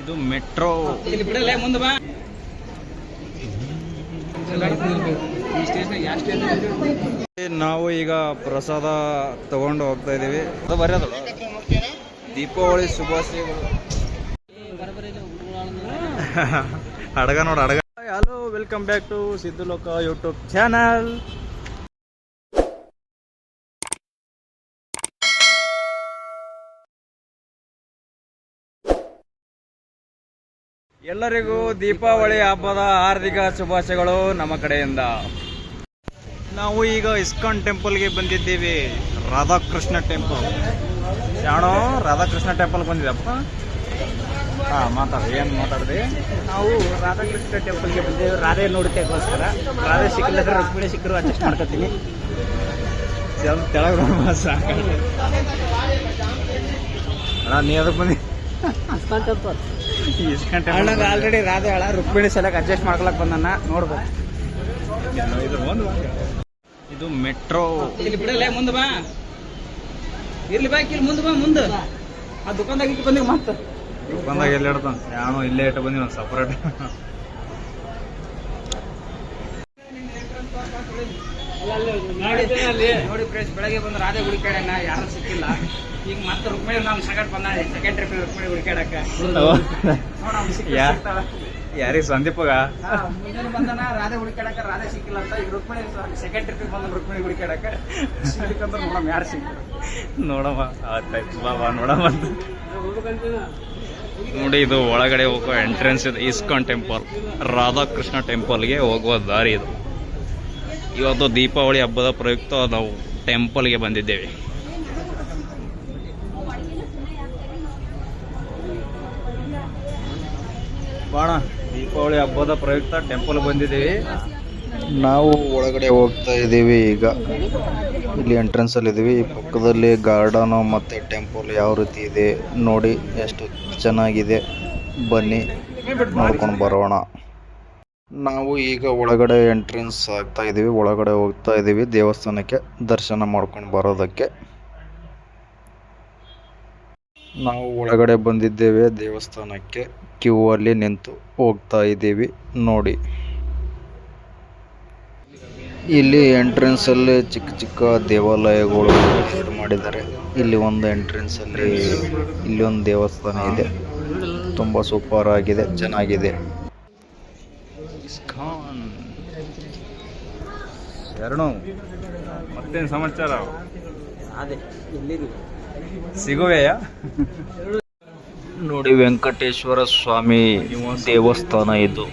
ಇದು ಮೆಟ್ರೋ. ಇಲ್ಲಿ ಬಿಡಲ್ಲ ಮುಂದೆ ಬಾ. ಈ ಸ್ಟೇಷನ್ ಯಾವ ಸ್ಟೇಷನ್ ನಾವು ಈಗ ಪ್ರಸಾದ ತಗೊಂಡು ಹೋಗ್ತಾ ಇದೀವಿ ಅದು ಬರೆಯೋದು ದೀಪಾವಳಿ ಶುಭಾಶಯಗಳು ಅಡಗ ನೋಡ ಅಡಗ. Hello welcome back to Siddu Loka YouTube channel ಎಲ್ಲರಿಗೂ ದೀಪಾವಳಿ ಹಬ್ಬದ ಹಾರ್ದಿಕ ಶುಭಾಶಯಗಳು ನಮ್ಮ ಕಡೆಯಿಂದ. ನಾವು ಈಗ ಇಸ್ಕಾನ್ ಟೆಂಪಲ್ಗೆ ಬಂದಿದ್ದೀವಿ ರಾಧಾಕೃಷ್ಣ ಟೆಂಪಲ್. ಶಾಣೋ ರಾಧಾಕೃಷ್ಣ ಟೆಂಪಲ್ ಬಂದಿದ್ದಪ್ಪ ಹಾ ಮಾತಾಡಿ ಏನ್ ಮಾತಾಡಿದೆ? ನಾವು ರಾಧಾಕೃಷ್ಣ ಟೆಂಪಲ್ಗೆ ಬಂದಿದ್ದೀವಿ ರಾಧೆ ನೋಡೋಕ್ಕೋಸ್ಕರ ರಾಧೆ ಸಿಕ್ಕಿಲ್ಲ ರುಕ್ಮಿಣಿ ಸಿಕ್ಕರು ಅಡ್ಜಸ್ಟ್ ಮಾಡ್ಕೊತೀನಿ. ತೆಳಗ ಸಾಕು. ಅಣ್ಣ ನೀ ಅದಕ್ಕೆ ಬಂದಿ? ಅಣ್ಣಗ ಆಲ್ರೆಡಿ ರಾಧೆ ಅಳ ರುಕ್ಮಿಣಿ ಸಲಕ್ಕೆ ಅಡ್ಜಸ್ಟ್ ಮಾಡ್ಕೊಳಕ್ ಬಂದಣ್ಣ ನೋಡ್ಬೇಕು. ಇದು ಮೆಟ್ರೋ. ಇಲ್ಲಿ ಬಿಡಲ್ಲ ಮುಂದೆ ಬಾ. ಇರ್ಲಿ ಬಾ ಇಲ್ಲಿ ಮುಂದೆ ಬಾ ಮುಂದೆ. ಆ ದುಕಾನ್ದಾಗ ಇಟ್ಟು ಬಂದಿವಿ ಮತ್ತೆ. ದುಕಾನ್ದಾಗ ಎಲ್ಲಿ ಇಡ್ತಾನೆ? ಯಾನು ಇಲ್ಲೇ ಇಟ್ಟು ಬಂದಿ ಒಂದು ಸಪ್ರೇಟ್ ನೋಡಿ ಫ್ರೆಂಡ್ಸ್ ಬೆಳಗ್ಗೆ ಬಂದು ರಾಧೆ ಹುಡುಕಾಡಣ್ಣ ಯಾರು ಸಿಕ್ಕಿಲ್ಲ. ಈಗ ಮತ್ತೆ ರುಕ್ಮಿಣಿ ನಾವು ಸೆಕೆಂಡ್ ಬಂದ ಸೆಕೆಂಡ್ ಟ್ರಿಪ್ ರುಕ್ಮಿಣಿ ಹುಡುಕಾಡಕ್ಕ ಯಾರಿಗೆ ಸಂದೀಪಗ? ಮುಂಜಾನೆ ಬಂದನ ರಾಧೆ ಹುಡುಕಾಡಕ್ಕ ರಾಧೆ ಸಿಕ್ಕಿಲ್ಲ ಅಂತ ಈಗ ರುಕ್ಮಿಣಿ ಸೆಕೆಂಡ್ ಟ್ರಿಪ್ ಬಂದ ರುಕ್ಮಿಣಿ ಹುಡುಕಾಡಕ್ಕ ಸಿಕ್ಕಿಲ್ಲ ನೋಡಮ್ ಯಾರು ಸಿಕ್ಕಿಲ್ಲ. ನೋಡಮ್ಮ ಆಯ್ತಾಯ್ತು ಬಾ ಬಾ ನೋಡಮ್ಮ ಅಂತ. ನೋಡಿ ಇದು ಒಳಗಡೆ ಹೋಗೋ ಎಂಟ್ರೆನ್ಸ್ ಇದೆ ಇಸ್ಕಾನ್ ಟೆಂಪಲ್ ರಾಧಾಕೃಷ್ಣ ಟೆಂಪಲ್ಗೆ ಹೋಗುವ ದಾರಿ ಇದು. ಇವತ್ತು ದೀಪಾವಳಿ ಹಬ್ಬದ ಪ್ರಯುಕ್ತ ನಾವು ಟೆಂಪಲ್ಗೆ ಬಂದಿದ್ದೇವೆ. ಬಾಣ ದೀಪಾವಳಿ ಹಬ್ಬದ ಪ್ರಯುಕ್ತ ಟೆಂಪಲ್ ಬಂದಿದ್ದೀವಿ. ನಾವು ಒಳಗಡೆ ಹೋಗ್ತಾ ಇದ್ದೀವಿ ಈಗ. ಇಲ್ಲಿ ಎಂಟ್ರೆನ್ಸ್ ಅಲ್ಲಿ ಇದೀವಿ ಈ ಪಕ್ಕದಲ್ಲಿ ಗಾರ್ಡನ್ ಮತ್ತೆ ಟೆಂಪಲ್ ಯಾವ ರೀತಿ ಇದೆ ನೋಡಿ ಎಷ್ಟು ಚೆನ್ನಾಗಿದೆ. ಬನ್ನಿ ನೋಡ್ಕೊಂಡು ಬರೋಣ. ನಾವು ಈಗ ಒಳಗಡೆ ಎಂಟ್ರೆನ್ಸ್ ಆಗ್ತಾ ಇದೀವಿ, ಒಳಗಡೆ ಹೋಗ್ತಾ ಇದ್ದೀವಿ ದೇವಸ್ಥಾನಕ್ಕೆ ದರ್ಶನ ಮಾಡ್ಕೊಂಡು ಬರೋದಕ್ಕೆ. ನಾವು ಒಳಗಡೆ ಬಂದಿದ್ದೇವೆ, ದೇವಸ್ಥಾನಕ್ಕೆ ಕ್ಯೂ ಅಲ್ಲಿ ನಿಂತು ಹೋಗ್ತಾ ಇದ್ದೀವಿ ನೋಡಿ. ಇಲ್ಲಿ ಎಂಟ್ರೆನ್ಸ್ ಅಲ್ಲಿ ಚಿಕ್ಕ ಚಿಕ್ಕ ದೇವಾಲಯಗಳು ಮಾಡಿದ್ದಾರೆ. ಇಲ್ಲಿ ಒಂದು ಎಂಟ್ರೆನ್ಸ್ ಅಲ್ಲಿ ಇಲ್ಲಿ ಒಂದು ದೇವಸ್ಥಾನ ಇದೆ. ತುಂಬಾ ಸೂಪರ್ ಆಗಿದೆ, ಚೆನ್ನಾಗಿದೆ. ಇಸ್ಕಾನ್ ಶರಣು ಮತ್ತೇನು ಸಮಾಚಾರ? ಅದೇ ಸಿಗುವೆಯಾ? ನೋಡಿ ವೆಂಕಟೇಶ್ವರ ಸ್ವಾಮಿ ದೇವಸ್ಥಾನ ಇದು.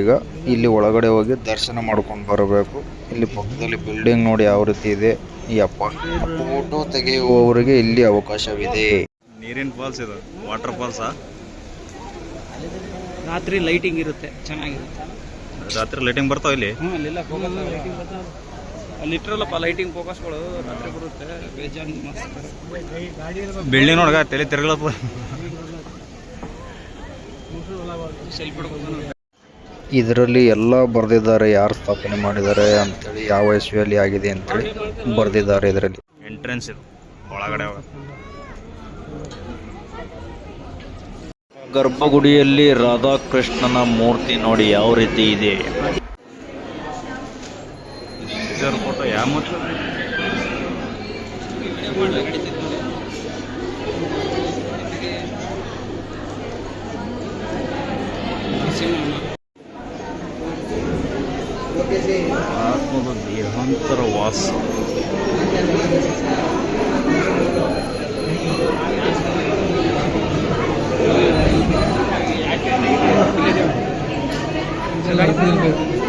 ಈಗ ಇಲ್ಲಿ ಒಳಗಡೆ ಹೋಗಿ ದರ್ಶನ ಮಾಡ್ಕೊಂಡು ಬರಬೇಕು. ಇಲ್ಲಿ ಪಕ್ಕದಲ್ಲಿ ಬಿಲ್ಡಿಂಗ್ ನೋಡಿ ಯಾವ ರೀತಿ ಇದೆ. ಈ ಅಪ್ಪ ಫೋಟೋ ತೆಗೆಯುವವರಿಗೆ ಇಲ್ಲಿ ಅವಕಾಶವಿದೆ. ನೀರಿನ ಫಾಲ್ಸ್ ಇದು ವಾಟರ್ ಫಾಲ್ಸಾ? ರಾತ್ರಿ ಲೈಟಿಂಗ್ ಇರುತ್ತೆ ಚೆನ್ನಾಗಿರುತ್ತೆ. ರಾತ್ರಿ ಲೈಟಿಂಗ್ ಬರ್ತಾವ ಇಲ್ಲಿ? ಹ್ಞೂ ಅಲ್ಲೆಲ್ಲ ಫೋಕಸ್ ಲೈಟಿಂಗ್ ಬರ್ತಾವ ಅಲ್ಲಿ ಇಟ್ಟಿರಲ್ಲಪ್ಪ ಲೈಟಿಂಗ್ ಫೋಕಸ್ಗಳು ರಾತ್ರಿ ಬರುತ್ತೆ ಬೇಜಾನ್ ಮಸ್ತ್. ಬಿಲ್ಡಿಂಗ್ ನೋಡಗ ತಲೆ ತಿರುಗಲಪ್ಪ. ಇದರಲ್ಲಿ ಎಲ್ಲ ಬರ್ದಿದ್ದಾರೆ ಯಾರು ಸ್ಥಾಪನೆ ಮಾಡಿದ್ದಾರೆ ಅಂತೇಳಿ ಯಾವ ಇಸ್ವಿಯಲ್ಲಿ ಆಗಿದೆ ಅಂತೇಳಿ ಬರ್ದಿದ್ದಾರೆ ಇದರಲ್ಲಿ. ಎಂಟ್ರೆನ್ಸ್ ಇದು ಒಳಗಡೆ ಹೋಗ ಗರ್ಭಗುಡಿಯಲ್ಲಿ ರಾಧಾಕೃಷ್ಣನ ಮೂರ್ತಿ ನೋಡಿ ಯಾವ ರೀತಿ ಇದೆ? ಆತ್ಮದ ದೇಹಾಂತರ ವಾಸ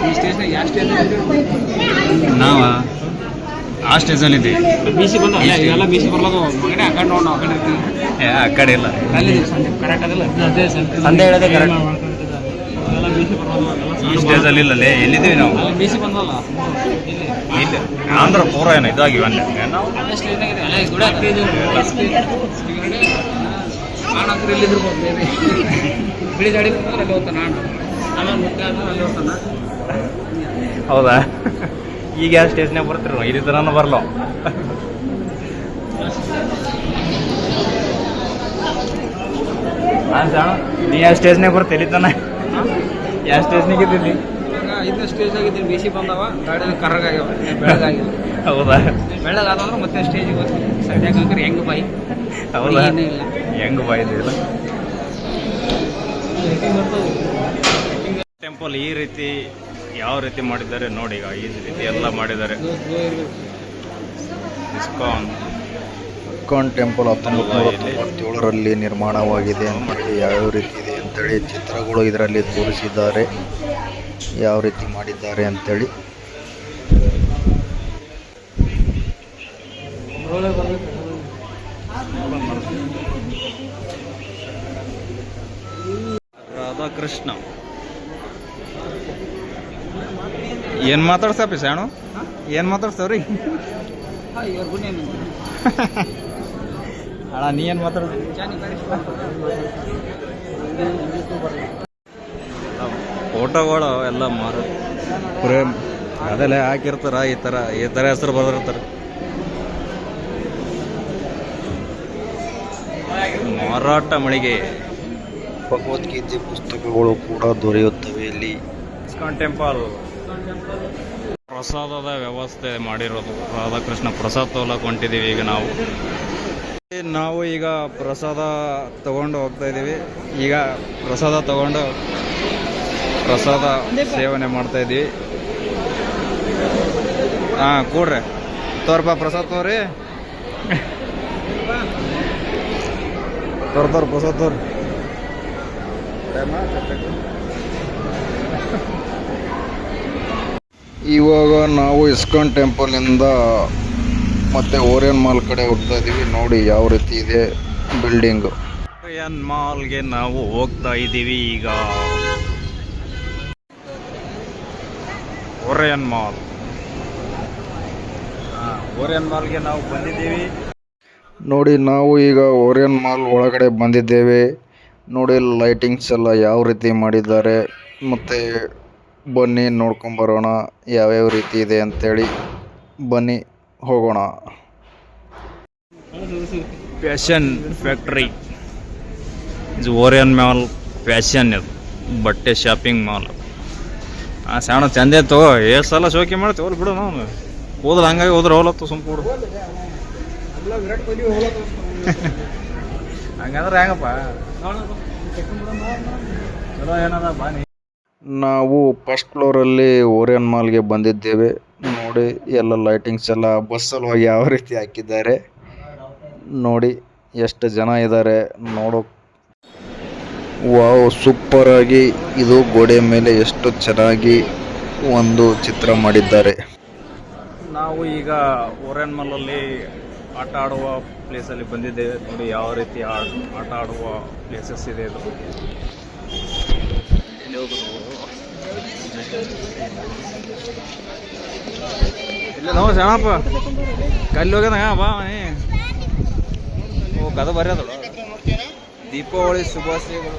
ಈ ಸ್ಟೇಷನ್ ಯಾವ ಸ್ಟೇಷನ್ ನಾವ ಆ ಸ್ಟೇಜಲ್ಲಿ ಇದ್ದೀವಿ. ಬೀಸಿ ಬಂದ ಇವೆಲ್ಲ ಬೀಸಿ ಬಿಸಿ ಮಗನೇ ಆ ಕಡೆ ನೋಡಿ ನಾವು ಆ ಕಡೆ ಇರ್ತೀವಿ ಏ, ಆ ಕಡೆ ಇಲ್ಲ. ಅಲ್ಲಿ ಕರೆಕ್ಟ್ ಅದಲ್ಲ. ಸಂಜೆ ಹೇಳದೆ ಕರೆಕ್ಟ್ ಅವೆಲ್ಲ ಬೀಸಿ ಬರ್ಲದು ಈ ಸ್ಟೇಜಲ್ಲಿ ಇಲ್ಲ ಲೇ ಎಲ್ಲಿದ್ದೀವಿ ನಾವು? ಅಲ್ಲಿ ಬೀಸಿ ಬಂದಲ್ಲ. ಇಲ್ಲ. ಆಂಧ್ರ ಪೂರ ಏನು ಇದಾಗಿವೆ ಅಲ್ಲಿ. ನಾವು ಅದೇ ಸ್ಟೇಜ್ ಆಗಿದೆ ಅಲ್ಲ ಗುಡ ನಾನಂದ್ರೆ ಇಲ್ಲಿದ್ರು ಬಿಳಿ ಗಾಡಿ ಬಂದ್ರೆ ಅಲ್ಲಿ ಹೋಗ್ತಾನ ನಾನು. ಆಮೇಲೆ ಆದ್ಮೇಲೆ ಅಲ್ಲಿ ಹೋಗ್ತಾನ. ಹೌದಾ? ಈಗ ಗ್ಯಾಸ್ ಸ್ಟೇಜ್ನಾಗ ಬರ್ತೀರಿ ಇಲ್ಲಿ ತನಕ ಬರಲು. ಹಾಂ ಸಣ್ಣ ನೀ ಯಾವ ಸ್ಟೇಜ್ನಾಗ ಬರ್ತೀವಿ ಇಲ್ಲಿ ತನ? ಯಾವ ಸ್ಟೇಜ್ನಾಗ ಇದ್ದೀನಿ ಇದನ್ನ ಸ್ಟೇಜ್ ಆಗಿದ್ದೀನಿ ಬೇಸಿ ಬಂದವ ಗಾಡಿ ಕರ್ರಗಾಗ್ಯಾವ ಬೆಳಗಾಗಿಲ್ಲ ಹೌದಾ? ಬೆಳಗಾದಂದ್ರೆ ಮತ್ತೆ ಸ್ಟೇಜಿಗೆ ಬರ್ತೀನಿ ಸದ್ಯಕ್ಕೆ ಅಂದ್ರೆ ಹೆಂಗ್ ಬಾಯಿ? ಹೌದಾ? ಇಲ್ಲ. ಹೆಂಗ್ ಬಾಯಿ ಇಲ್ಲ ಟೆಂಪಲ್ ಈ ರೀತಿ ಯಾವ ರೀತಿ ಮಾಡಿದ್ದಾರೆ ನೋಡಿ ಈಗ ಈ ರೀತಿ ಎಲ್ಲ ಮಾಡಿದ್ದಾರೆ. ಇಸ್ಕಾನ್. ಇಸ್ಕಾನ್ ಟೆಂಪಲ್ ಹತ್ತೊಂಬತ್ತು ತೊಂಬತ್ತೇಳರಲ್ಲಿ ನಿರ್ಮಾಣವಾಗಿದೆ ಮತ್ತು ಯಾವ ರೀತಿ ಇದೆ ಅಂತೇಳಿ ಚಿತ್ರಗಳು ಇದರಲ್ಲಿ ತೋರಿಸಿದ್ದಾರೆ. ಯಾವ ರೀತಿ ಮಾಡಿದ್ದಾರೆ ಅಂತೇಳಿ ರಾಧಾಕೃಷ್ಣ. ಏನ್ ಮಾತಾಡ್ಸಪ್ಪಿ ಶಾಣು? ಏನ್ ಮಾತಾಡ್ಸವ್ರಿ? ಅಣ್ಣ ನೀ ಏನ್ ಮಾತಾಡ ಫೋಟೋಗಳು ಎಲ್ಲ ಮಾರು ಪ್ರೇಮ್. ಅದೆಲ್ಲ ಹಾಕಿರ್ತಾರ ಈ ಥರ ಈ ಥರ ಹೆಸರು ಬರೆದಿರ್ತಾರೆ. ಮಾರಾಟ ಮಳಿಗೆ. ಭಗವದ್ಗೀತೆ ಪುಸ್ತಕಗಳು ಕೂಡ ದೊರೆಯುತ್ತವೆ ಇಲ್ಲಿ. ISKCON temple. ಪ್ರಸಾದದ ವ್ಯವಸ್ಥೆ ಮಾಡಿರೋದು ರಾಧಾಕೃಷ್ಣ ಪ್ರಸಾದ ತೊಗೊಳಕ್ ಹೊಂಟಿದೀವಿ ಈಗ ನಾವು. ನಾವು ಈಗ ಪ್ರಸಾದ ತಗೊಂಡು ಹೋಗ್ತಾ ಇದ್ದೀವಿ ಈಗ ಪ್ರಸಾದ ತಗೊಂಡು ಪ್ರಸಾದ ಸೇವನೆ ಮಾಡ್ತಾ ಇದ್ದೀವಿ ಹಾಂ, ಕೂಡ್ರಿ. ತೋರ್ಪ ಪ್ರಸಾದ ತೋರ್ ತೋರ್, ಪ್ರಸಾದ ತೋರಿ. ಇವಾಗ ನಾವು ಇಸ್ಕಾನ್ ಟೆಂಪಲಿಂದ ಮತ್ತೆ ಓರಿಯನ್ ಮಾಲ್ ಕಡೆ ಹೋಗ್ತಾ ಇದ್ದೀವಿ ನೋಡಿ ಯಾವ ರೀತಿ ಇದೆ ಬಿಲ್ಡಿಂಗ್. ಓರಿಯನ್ ಮಾಲ್ಗೆ ನಾವು ಹೋಗ್ತಾ ಇದ್ದೀವಿ ಈಗ. Orion mall. ಓರಿಯನ್ ಮಾಲ್ಗೆ ನಾವು ಬಂದಿದ್ದೀವಿ. ನೋಡಿ ನಾವು ಈಗ ಓರಿಯನ್ ಮಾಲ್ ಒಳಗಡೆ ಬಂದಿದ್ದೇವೆ. ನೋಡಿ ಲೈಟಿಂಗ್ಸ್ ಎಲ್ಲ ಯಾವ ರೀತಿ ಮಾಡಿದ್ದಾರೆ. ಮತ್ತು ಬನ್ನಿ ನೋಡ್ಕೊಂಬರೋಣ ಯಾವ್ಯಾವ ರೀತಿ ಇದೆ ಅಂತೇಳಿ ಬನ್ನಿ ಹೋಗೋಣ. ಫ್ಯಾಷನ್ ಫ್ಯಾಕ್ಟ್ರಿ ಇದು ಓರಿಯನ್ ಮಾಲ್ ಫ್ಯಾಷನ್ ಇದು. ಬಟ್ಟೆ ಶಾಪಿಂಗ್ ಮಾಲ್ ಆ ಸಣ್ಣ ಚಂದೆ ತಗೋ ಎಷ್ಟು ಸಲ ಶೋಕಿ ಮಾಡ್ತೀವಿ ಹೋಲ್ ಬಿಡು ನಾವು. ಹೋದ್ರೆ ಹಂಗಾಗಿ ಹೋದ್ರೆ ಹೋಲತ್ತು ಸುಮ್ ಕೂಡ. ಹಂಗಂದ್ರೆ ಹೆಂಗಪ್ಪ? ಚಲೋ ಏನದ ಬಾನಿ ನಾವು ಫಸ್ಟ್ ಫ್ಲೋರ್ ಅಲ್ಲಿ ಓರಿಯನ್ ಮಾಲ್ಗೆ ಬಂದಿದ್ದೇವೆ. ನೋಡಿ, ಎಲ್ಲ ಲೈಟಿಂಗ್ಸ್ ಎಲ್ಲ ಬಸ್ ಸಲುವಾಗಿ ಯಾವ ರೀತಿ ಹಾಕಿದ್ದಾರೆ. ನೋಡಿ, ಎಷ್ಟು ಜನ ಇದ್ದಾರೆ ನೋಡೋ ವಾವ್ ಸೂಪರ್ ಆಗಿ ಇದು ಗೋಡೆ ಮೇಲೆ ಎಷ್ಟು ಚೆನ್ನಾಗಿ ಒಂದು ಚಿತ್ರ ಮಾಡಿದ್ದಾರೆ. ನಾವು ಈಗ ಓರಿಯನ್ ಅಲ್ಲಿ ಆಟ ಆಡುವ ಪ್ಲೇಸಲ್ಲಿ ಬಂದಿದ್ದೇವೆ. ನೋಡಿ, ಯಾವ ರೀತಿ ಆಟ ಆಡುವ ಪ್ಲೇಸಸ್ ಇದೆ ಇದು. ಇಲ್ಲಿ ನಾವು ಸಣ್ಣಪ್ಪ ಕಲ್ಲಿ ಹೋಗ್ಯದ ಓ, ಕದ ಬರ್ರಿ ದೀಪಾವಳಿ ಶುಭಾಶಯಗಳು.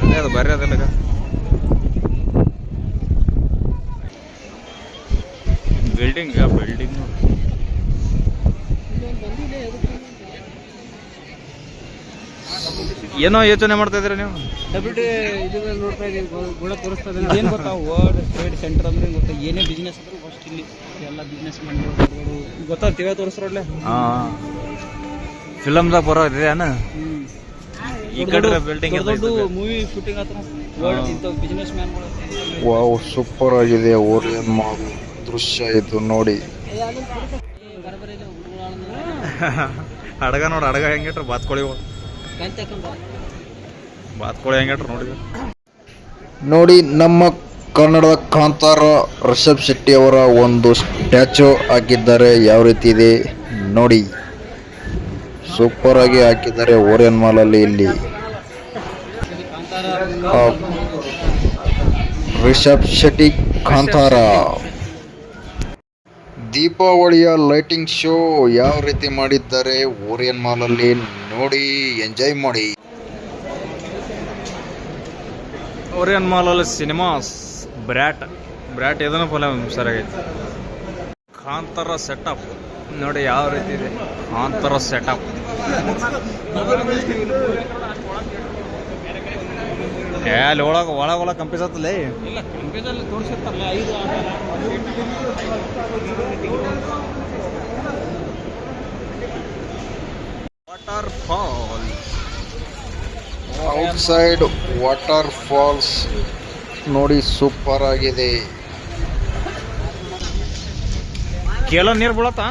ಅದೇ, ಬರ್ರಿ ಅದೆಲ್ಲ ಬಿಲ್ಡಿಂಗ್ ಬಿಲ್ಡಿಂಗ್ ಏನೋ ಯೋಚನೆ ಮಾಡ್ತಾ ಇದ್ದೀರಾ ನೀವು? ಡಬ್ಲ್ಯೂ ಇದು ನೋಡ್ತಾ ಇದೀವಿ ಗುಣ ತೋರಿಸ್ತದೆ ಏನು ಗೊತ್ತಾ ವರ್ಲ್ಡ್ ಟ್ರೇಡ್ ಸೆಂಟರ್ ಅಂದ್ರೆ ಗೊತ್ತಾ ಏನೇ ಬಿಸ್ನೆಸ್ ಅಂದ್ರೆ ಫಸ್ಟ್ ಇಲ್ಲಿ ಎಲ್ಲ ಬಿಸ್ನೆಸ್ ಮಾಡಿ ಗೊತ್ತಾ ತೋರಿಸ್ರೊಡ್ಲೆ? ಹಾಂ. ಫಿಲಮ್ದಾಗ ಬರೋ ಇದೆಯಾನ ಈ ಕಡೆ ಬಿಲ್ಡಿಂಗ್ ದೊಡ್ಡ. ಮೂವಿ ಶೂಟಿಂಗ್ ಆತರ ವರ್ಲ್ಡ್ ಇಂಥ ಬಿಸ್ನೆಸ್ ಮ್ಯಾನ್ಗಳು ವಾವ್ ಸೂಪರ್ ಆಗಿದೆ ಓರಿಯನ್ ಮಾಲ್ ದೃಶ್ಯ ಇದು ನೋಡಿ. ಹಡಗ ನೋಡಿ ಹಡಗ ಹೆಂಗಿಟ್ರು ಬಾತ್ಕೋಳಿ ಬಾತ್ಕೋಳಿ ನೋಡಿ, ನಮ್ಮ ಕನ್ನಡದ ಕಾಂತಾರ ರಿಷಬ್ ಶೆಟ್ಟಿ ಅವರ ಒಂದು ಸ್ಟ್ಯಾಚು ಹಾಕಿದ್ದಾರೆ. ಯಾವ ರೀತಿ ಇದೆ? ನೋಡಿ. ಸೂಪರ್ ಆಗಿ ಹಾಕಿದ್ದಾರೆ ಓರಿಯನ್ ಮಾಲ್ ಅಲ್ಲಿ ಇಲ್ಲಿ ರಿಷಬ್ ಶೆಟ್ಟಿ ಕಾಂತಾರ. ದೀಪಾವಳಿಯ ಲೈಟಿಂಗ್ ಶೋ ಯಾವ ರೀತಿ ಮಾಡಿದ್ದಾರೆ ಓರಿಯನ್ ಮಾಲಲ್ಲಿ? ನೋಡಿ ಎಂಜಾಯ್ ಮಾಡಿ. ಓರಿಯನ್ ಮಾಲಲ್ಲಿ ಸಿನಿಮಾಸ್ ಬ್ರ್ಯಾಟ್ ಬ್ರ್ಯಾಟ್ ಇದನ್ನು ಫಲ ಸರಿಯಾಗೈತೆ? ಕಾಂತರ ಸೆಟಪ್ ನೋಡಿ ಯಾವ ರೀತಿ ಇದೆ. ಕಾಂತರ ಸೆಟಪ್ ಏ ಅಲ್ಲಿ ಒಳಗೆ ಒಳಗೆ ಒಳಗೆ ಕಂಪಿಸತ್ತಲೇ? ಇಲ್ಲ ಔಟ್ಸೈಡ್ ವಾಟರ್ ಫಾಲ್ಸ್ ನೋಡಿ ಸೂಪರ್ ಆಗಿದೆ. ಕೇಳೋ ನೀರು ಬಿಡತ್ತಾ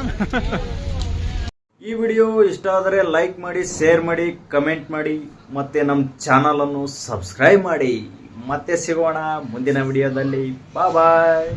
ಈ ವಿಡಿಯೋ ಇಷ್ಟ ಆದರೆ ಲೈಕ್ ಮಾಡಿ ಶೇರ್ ಮಾಡಿ ಕಮೆಂಟ್ ಮಾಡಿ ಮತ್ತೆ ನಮ್ಮ ಚಾನಲ್ ಅನ್ನು ಸಬ್ಸ್ಕ್ರೈಬ್ ಮಾಡಿ. ಮತ್ತೆ ಸಿಗೋಣ ಮುಂದಿನ ವಿಡಿಯೋದಲ್ಲಿ. ಬಾಯ್